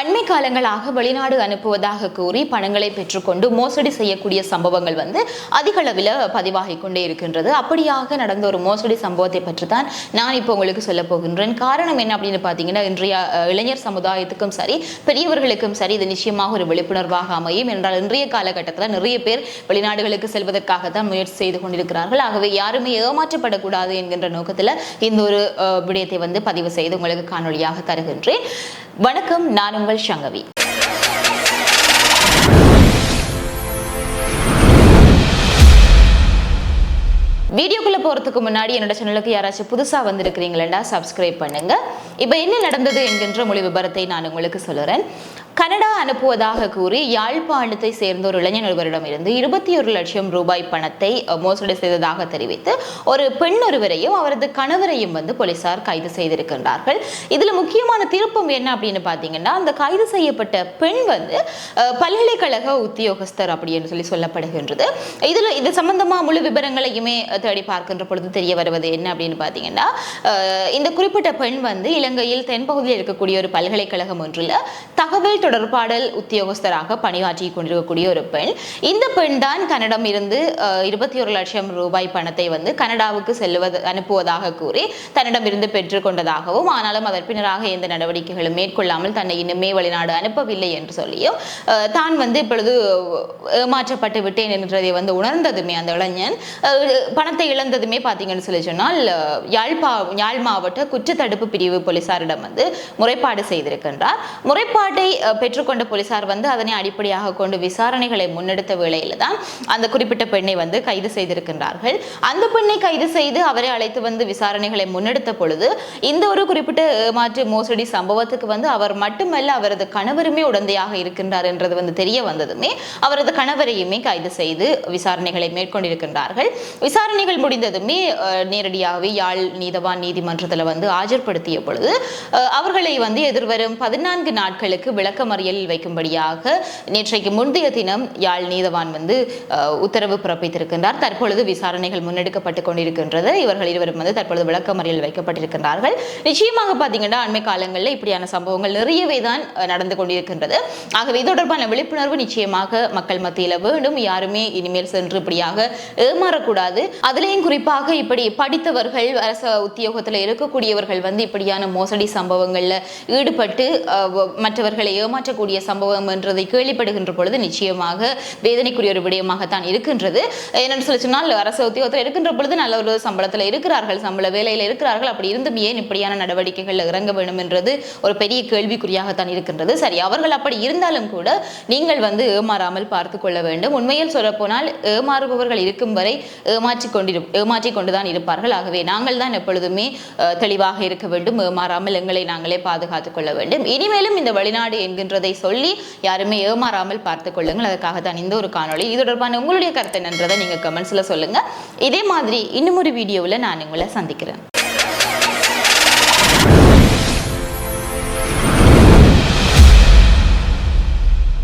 அண்மை காலங்களாக வெளிநாடு அனுப்புவதாக கூறி பணங்களை பெற்றுக்கொண்டு மோசடி செய்யக்கூடிய சம்பவங்கள் வந்து அதிக அளவில் பதிவாகி கொண்டே இருக்கின்றது. அப்படியாக நடந்த ஒரு மோசடி சம்பவத்தை பற்றி தான் நான் இப்போ உங்களுக்கு சொல்ல போகின்றேன். காரணம் என்ன அப்படின்னு பார்த்தீங்கன்னா இன்றைய இளைஞர் சமுதாயத்துக்கும் சரி பெரியவர்களுக்கும் சரி இது நிச்சயமாக ஒரு விழிப்புணர்வாக அமையும். என்றால் இன்றைய காலகட்டத்தில் நிறைய பேர் வெளிநாடுகளுக்கு செல்வதற்காக தான் முயற்சி செய்து கொண்டிருக்கிறார்கள். ஆகவே யாருமே ஏமாற்றப்படக்கூடாது என்கின்ற நோக்கத்தில் இந்த ஒரு விடயத்தை வந்து பதிவு செய்து உங்களுக்கு காணொளியாக தருகின்றேன். வணக்கம். நான் உங்கள் சங்கவி. வீடியோக்குள்ள போறதுக்கு முன்னாடி என்னோட சேனலுக்கு யாராச்சும் புதுசா வந்திருக்கிறீங்களா சப்ஸ்கிரைப் பண்ணுங்க. இப்போ என்ன நடந்தது என்கின்ற மொழி விபரத்தை நான் உங்களுக்கு சொல்லுறேன். கனடா அனுப்புவதாக கூறி யாழ்ப்பாணத்தை சேர்ந்த ஒரு இளைஞர் ஒருவரிடமிருந்து இருபத்தி ஒரு லட்சம் ரூபாய் பணத்தை மோசடி செய்ததாக தெரிவித்து ஒரு பெண் ஒருவரையும் அவரது கணவரையும் வந்து போலீசார் கைது செய்திருக்கின்றார்கள். இதுல முக்கியமான திருப்பம் என்ன அப்படின்னு பார்த்தீங்கன்னா அந்த கைது செய்யப்பட்ட பெண் வந்து பல்கலைக்கழக உத்தியோகஸ்தர் அப்படின்னு சொல்லி சொல்லப்படுகின்றது. இதுல இது சம்பந்தமா முழு விவரங்களையுமே தேடி பார்க்கின்ற பொழுது தெரிய வருவது என்ன அப்படின்னு பார்த்தீங்கன்னா இந்த குறிப்பிட்ட பெண் வந்து இலங்கையில் தென்பகுதியில் இருக்கக்கூடிய ஒரு பல்கலைக்கழகம் ஒன்றில் தகவல் தொடர்பாடல் உத்தியோகஸ்தராக பணியாற்றி கொண்டிருக்கக்கூடிய ஒரு பெண். இந்த பெண் தான் கன்னடம் இருந்து இருபத்தி ஒரு லட்சம் ரூபாய் பணத்தை வந்து கனடாவுக்கு செல்லுவது அனுப்புவதாக கூறி தன்னிடம் இருந்து பெற்றுக்கொண்டதாகவும் ஆனாலும் அதன் பின்னராக எந்த நடவடிக்கைகளும் மேற்கொள்ளாமல் தன்னை இன்னுமே வெளிநாடு அனுப்பவில்லை என்று சொல்லியும் தான் வந்து இப்பொழுது ஏமாற்றப்பட்டு விட்டேன் என்றதை வந்து உணர்ந்ததுமே அந்த இளைஞன். பணத்தை இழந்ததுமே பார்த்தீங்கன்னு சொல்லி சொன்னால் யாழ்ப்பா யாழ் மாவட்ட குற்றத்தடுப்பு பிரிவு போலீசாரிடம் வந்து முறைப்பாடு செய்திருக்கின்றார். முறைப்பாட்டை பெற்றுக்கொண்ட போலீசார் வந்து அதனை அடிப்படையாக கொண்டு விசாரணைகளை முன்னெடுத்த வேளையில தான் அந்த குறிப்பிட்ட பெண்ணை வந்து கைது செய்திருக்கின்றார்கள். அந்த பெண்ணை கைது செய்து அவரை அழைத்து வந்து விசாரணைகளை முன்னெடுத்த பொழுது இந்த ஒரு குறிப்பிட்ட ஏமாற்று மோசடி சம்பவத்துக்கு வந்து அவர் மட்டுமல்ல அவரது கணவருமே உடந்தையாக இருக்கின்றார் என்றது வந்து தெரிய வந்ததுமே அவரது கணவரையுமே கைது செய்து விசாரணைகளை மேற்கொண்டிருக்கின்றார்கள். விசாரணைகள் முடிந்ததுமே நேரடியாகவே யாழ் நீதவான் நீதிமன்றத்தில் வந்து ஆஜர்படுத்திய பொழுது அவர்களை வந்து எதிர்வரும் பதினான்கு நாட்களுக்கு விளக்க விளக்கமறியலில் வைக்கும்படியாக நேற்றைக்கு முந்தைய தினம் யாழ் நீதவான் வந்து உத்தரவு பிறப்பித்திருக்கின்றார். தற்பொழுது விசாரணைகள் முன்னெடுக்கப்பட்டு கொண்டிருக்கின்றது. இவர்கள் இருவரும் வந்து தற்பொழுது விளக்கமறியல் வைக்கப்பட்டிருக்கின்றார்கள். நிச்சயமாக பார்த்தீங்கன்னா அண்மை காலங்களில் இப்படியான சம்பவங்கள் நிறையவே தான் நடந்து கொண்டிருக்கின்றது. ஆகவே இது தொடர்பான விழிப்புணர்வு நிச்சயமாக மக்கள் மத்தியில் வேண்டும். யாருமே இனிமேல் சென்று இப்படியாக ஏமாறக்கூடாது. அதுலேயும் குறிப்பாக இப்படி படித்தவர்கள் அரச உத்தியோகத்தில் இருக்கக்கூடியவர்கள் வந்து இப்படியான மோசடி சம்பவங்களில் ஈடுபட்டு அஹ், மற்றவர்களை ஏமாற்றக்கூடிய சம்பவம் என்றதை கேள்விப்படுகின்ற பொழுது நிச்சயமாக வேதனைக்குரிய ஒரு விடயமாகத்தான் இருக்கின்றது. என்னென்னு சொல்லி சொன்னால் அரசு உத்தியோகத்தில் இருக்கின்ற பொழுது நல்ல ஒரு சம்பளத்தில் இருக்கிறார்கள் சம்பள வேலையில் இருக்கிறார்கள். அப்படி இருந்தும் ஏன் இப்படியான நடவடிக்கைகள் இறங்க வேண்டும் என்றது ஒரு பெரிய கேள்விக்குறியாகத்தான் இருக்கின்றது. சரி அவர்கள் அப்படி இருந்தாலும் கூட நீங்கள் வந்து ஏமாறாமல் பார்த்து கொள்ள வேண்டும். உண்மையில் சொல்லப்போனால் ஏமாறுபவர்கள் இருக்கும் வரை ஏமாற்றிக் கொண்டிரு ஏமாற்றிக் கொண்டுதான் இருப்பார்கள். ஆகவே நாங்கள் தான் எப்பொழுதுமே தெளிவாக இருக்க வேண்டும். ஏமாறாமல் எங்களை நாங்களே பாதுகாத்துக் கொள்ள வேண்டும். இனிமேலும் இந்த வெளிநாடு என்கின்றதை சொல்லி யாருமே ஏமாறாமல் பார்த்துக் கொள்ளுங்கள். அதுக்காக தான் இந்த ஒரு காணொளி. இது தொடர்பான உங்களுடைய கருத்து என்னன்றதை நீங்க கமெண்ட்ஸ்ல சொல்லுங்க. இதே மாதிரி இன்னும் ஒரு வீடியோவில் நான் உங்களை சந்திக்கிறேன்.